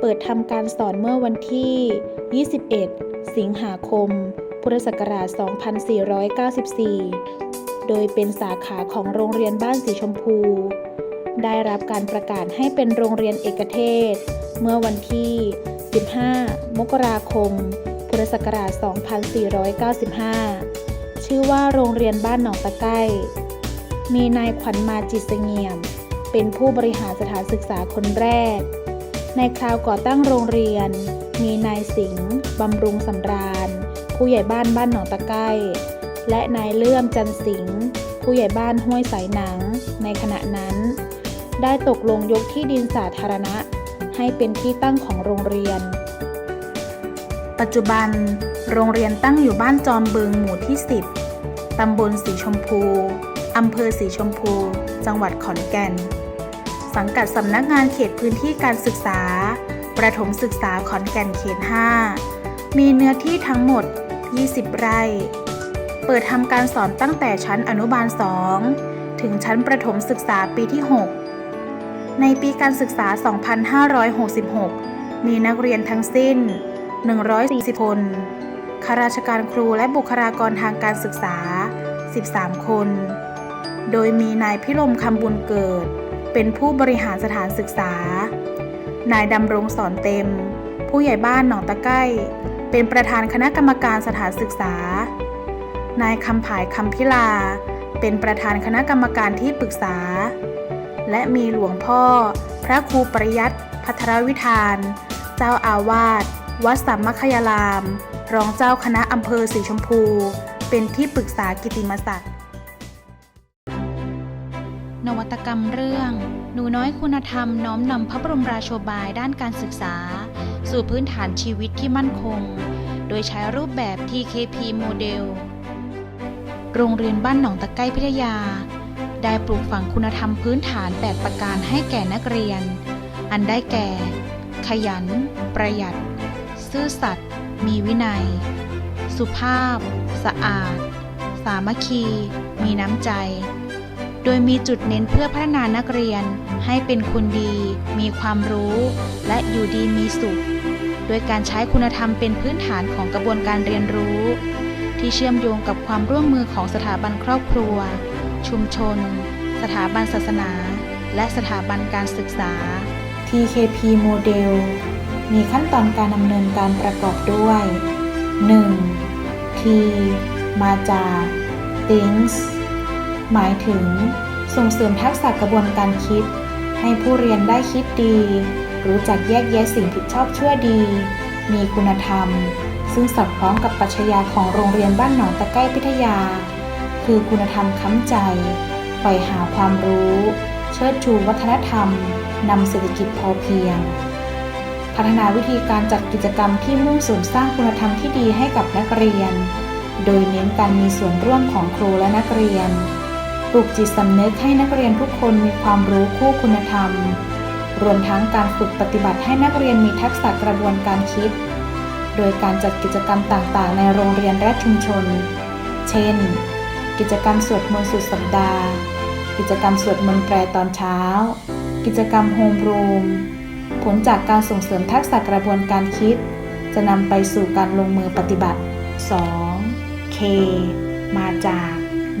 เปิดทำการสอนเมื่อวันที่ 21 สิงหาคม พุทธศักราช 2494 โดยเป็นสาขาของโรงเรียนบ้านสีชมพู ได้รับการประกาศให้เป็นโรงเรียนเอกเทศ เมื่อวันที่ 15 มกราคม พุทธศักราช 2495 ชื่อว่าโรงเรียนบ้านหนองตะไก้มีนายขวัญมาจิตเสงี่ยม เป็นผู้บริหารสถานศึกษาคนแรก ในคราวก่อตั้งโรงเรียน มีนายสิงห์บำรุงสำราญ ผู้ใหญ่บ้านบ้านหนองตะไก้และนายเลื่อมจันสิงห์ผู้ใหญ่บ้านห้วยสายหนัง ในขณะนั้น ได้ตกลงยกที่ดินสาธารณะ ให้เป็นที่ตั้งของโรงเรียน ปัจจุบัน โรงเรียนตั้งอยู่บ้านจอมบึงหมู่ที่ 10ตำบลสีชมพูอำเภอสีชมพู จังหวัดขอนแก่น สังกัดสำนักงานเขตพื้นที่การศึกษา ประถมศึกษาขอนแก่นเขต 5 มีเนื้อที่ทั้งหมด 20 ไร่ เปิดทำการสอนตั้งแต่ชั้นอนุบาล 2 ถึงชั้นประถมศึกษาปีที่ 6 ในปีการศึกษา 2566 มีนักเรียนทั้งสิ้น 140 คน ข้าราชการครูและบุคลากรทางการศึกษา 13 คน โดยมีนายพิรมคำบุญเกิด เป็นผู้บริหารสถานศึกษา นายดำรงสอนเต็ม ผู้ใหญ่บ้านหนองตะไก้เป็นประธานคณะกรรมการสถานศึกษา นายคำผายคำพิลา เป็นประธานคณะกรรมการที่ปรึกษา และมีหลวงพ่อ พระครูปริยัติพัทรวิธาน เจ้าอาวาสวัดสัมมคยาราม รองเจ้าคณะอำเภอสีชมพู เป็นที่ปรึกษากิติมศักดิ์ นวัตกรรมเรื่อง หนูน้อยคุณธรรมน้อมนำพระบรมราโชบายด้านการศึกษา สู่พื้นฐานชีวิตที่มั่นคง โดยใช้รูปแบบ TKP โมเดล โรงเรียนบ้านหนองตะไก้พิทยา ได้ปลูกฝังคุณธรรมพื้นฐาน 8 ประการให้แก่นักเรียน อันได้แก่ ขยัน ประหยัด ซื่อสัตย์ มีวินัย สุภาพ สะอาด สามัคคี มีน้ำใจ โดยมีจุดเน้นเพื่อพัฒนานักเรียน ให้เป็นคนดี มีความรู้ และอยู่ดีมีสุข โดยการใช้คุณธรรมเป็นพื้นฐานของกระบวนการเรียนรู้ ที่เชื่อมโยงกับความร่วมมือของสถาบันครอบครัว ชุมชน สถาบันศาสนา และสถาบันการศึกษา TKP โมเดลมีขั้นตอนการดำเนินการประกอบด้วย 1. T มาจาก Things หมายถึง ส่งเสริมทักษะกระบวนการคิด ให้ผู้เรียนได้คิดดี รู้จักแยกแยะสิ่งผิดชอบชั่วดี มีคุณธรรม ซึ่งสอดคล้องกับปรัชญาของโรงเรียนบ้านหนองตะไก้พิทยา คือคุณธรรมค้ำใจใฝ่หาความรู้ เชิดชูวัฒนธรรมนำเศรษฐกิจพอเพียง พัฒนาวิธีการจัดกิจกรรมที่มุ่งเสริมสร้างคุณธรรมที่ดีให้กับนักเรียน โดยเน้นการมีส่วนร่วมของครูและนักเรียน ปลูกจิตสำนึกให้นักเรียนทุกคนมีความรู้คู่คุณธรรม รวมทั้งการฝึกปฏิบัติให้นักเรียนมีทักษะกระบวนการคิด โดยการจัดกิจกรรมต่างๆ ในโรงเรียนและชุมชน เช่น กิจกรรมสวดมนต์สุดสัปดาห์ กิจกรรมสวดมนต์แปรตอนเช้า กิจกรรมโฮมรูม ผลจากการส่งเสริมทักษะกระบวนการคิด จะนำไปสู่การลงมือปฏิบัติ 2. K มาจาก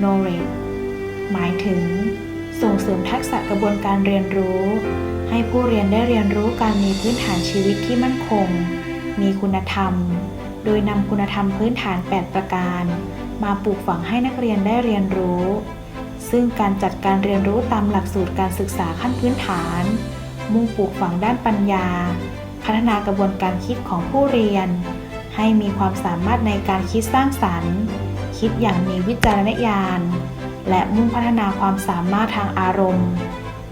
knowledge หมายถึง ส่งเสริมทักษะกระบวนการเรียนรู้ ให้ผู้เรียนได้เรียนรู้การมีพื้นฐานชีวิตที่มั่นคง มีคุณธรรม โดยนำคุณธรรมพื้นฐาน 8 ประการ มาปลูกฝังให้นักเรียนได้เรียนรู้ ซึ่งการจัดการเรียนรู้ตามหลักสูตรการศึกษาขั้นพื้นฐาน มุ่งปลูกฝังด้านปัญญา พัฒนากระบวนการคิดของผู้เรียน ให้มีความสามารถในการคิดสร้างสรรค์ คิดอย่างมีวิจารณญาณ และมุ่งพัฒนาความสามารถทางอารมณ์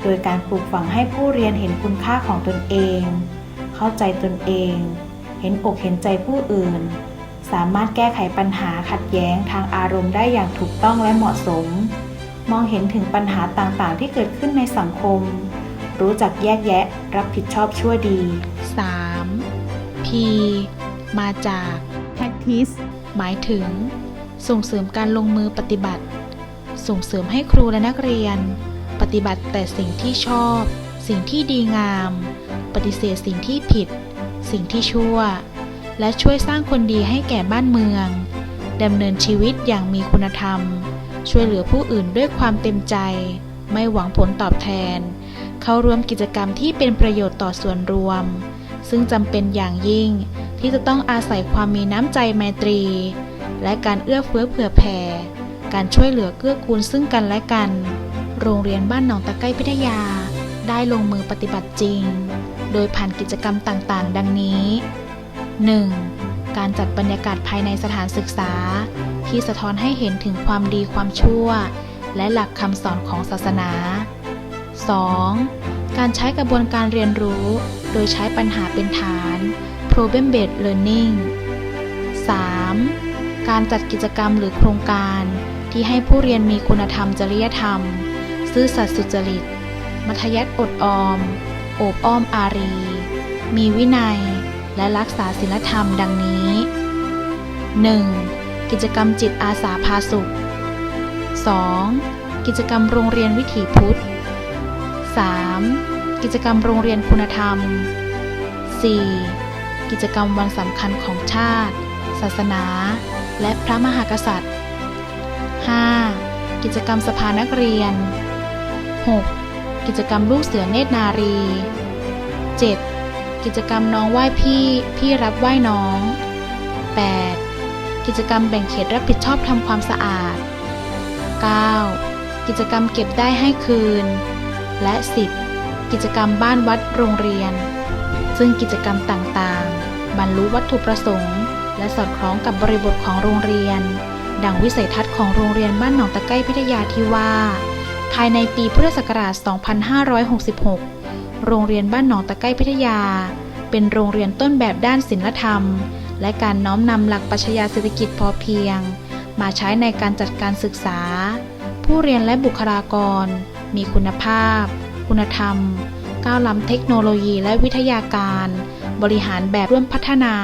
โดยการปลูกฝังให้ผู้เรียนเห็นคุณค่าของตนเอง เข้าใจตนเอง เห็นอกเห็นใจผู้อื่น สามารถแก้ไขปัญหาขัดแย้งทางอารมณ์ได้อย่างถูกต้องและเหมาะสม มองเห็นถึงปัญหาต่างๆ ที่เกิดขึ้นในสังคม รู้จักแยกแยะรับผิดชอบชั่วดี 3. P มาจาก practice หมายถึง ส่งเสริมการลงมือปฏิบัติ ส่งเสริมให้ครูและนักเรียน ปฏิบัติแต่สิ่งที่ชอบ สิ่งที่ดีงาม ปฏิเสธสิ่งที่ผิด สิ่งที่ชั่ว และช่วยสร้างคนดีให้แก่บ้านเมืองดำเนินชีวิตอย่างมีคุณธรรม ช่วยเหลือผู้อื่นด้วยความเต็มใจ ไม่หวังผลตอบแทน เข้าร่วมกิจกรรมที่เป็นประโยชน์ต่อส่วนรวม ซึ่งจำเป็นอย่างยิ่ง ที่จะต้องอาศัยความมีน้ำใจไมตรี และการเอื้อเฟื้อเผื่อแผ่ การช่วยเหลือเกื้อกูลซึ่งกันและกัน โรงเรียนบ้านหนองตะไคร้พิทยา ได้ลงมือปฏิบัติจริง โดยผ่านกิจกรรมต่างๆ ดังนี้ 1. การจัดบรรยากาศภายในสถานศึกษา ที่สะท้อนให้เห็นถึงความดีความชั่ว และหลักคำสอนของศาสนา 2. การใช้กระบวนการเรียนรู้ โดยใช้ปัญหาเป็นฐาน problem based learning 3. การจัดกิจกรรมหรือโครงการ ที่ให้ผู้เรียนมีคุณธรรมจริยธรรม ซื่อสัตย์สุจริต มัธยัติอดออม โอบอ้อมอารี มีวินัย และรักษาศีลธรรมดังนี้ 1. กิจกรรมจิตอาสาพาสุข 2. กิจกรรมโรงเรียนวิถีพุทธ 3. กิจกรรมโรงเรียนคุณธรรม 4. กิจกรรมวันสำคัญของชาติ ศาสนา และพระมหากษัตริย์ 5. กิจกรรมสภานักเรียน 6. กิจกรรมลูกเสือเนตรนารี 7. กิจกรรมน้องไหว้พี่ พี่รับไหว้น้อง 8. กิจกรรมแบ่งเขตรับผิดชอบทำความสะอาด 9. กิจกรรมเก็บได้ให้คืน และ 10. กิจกรรมบ้านวัดโรงเรียน ซึ่งกิจกรรมต่างๆ บรรลุวัตถุประสงค์ และสอดคล้องกับบริบทของโรงเรียน ดังวิสัยทัศน์ของโรงเรียนบ้านหนองตะไคร้พิทยาที่ว่า ภายในปีพุทธศักราช 2566 โรงเรียนบ้านหนองตะไคร้พิทยา เป็นโรงเรียนต้นแบบด้านศิลธรรม และการน้อมนำหลักปรัชญาเศรษฐกิจพอเพียง มาใช้ในการจัดการศึกษา ผู้เรียนและบุคลากร มีคุณภาพ คุณธรรม ก้าวล้ำเทคโนโลยีและวิทยาการ บริหารแบบร่วมพัฒนา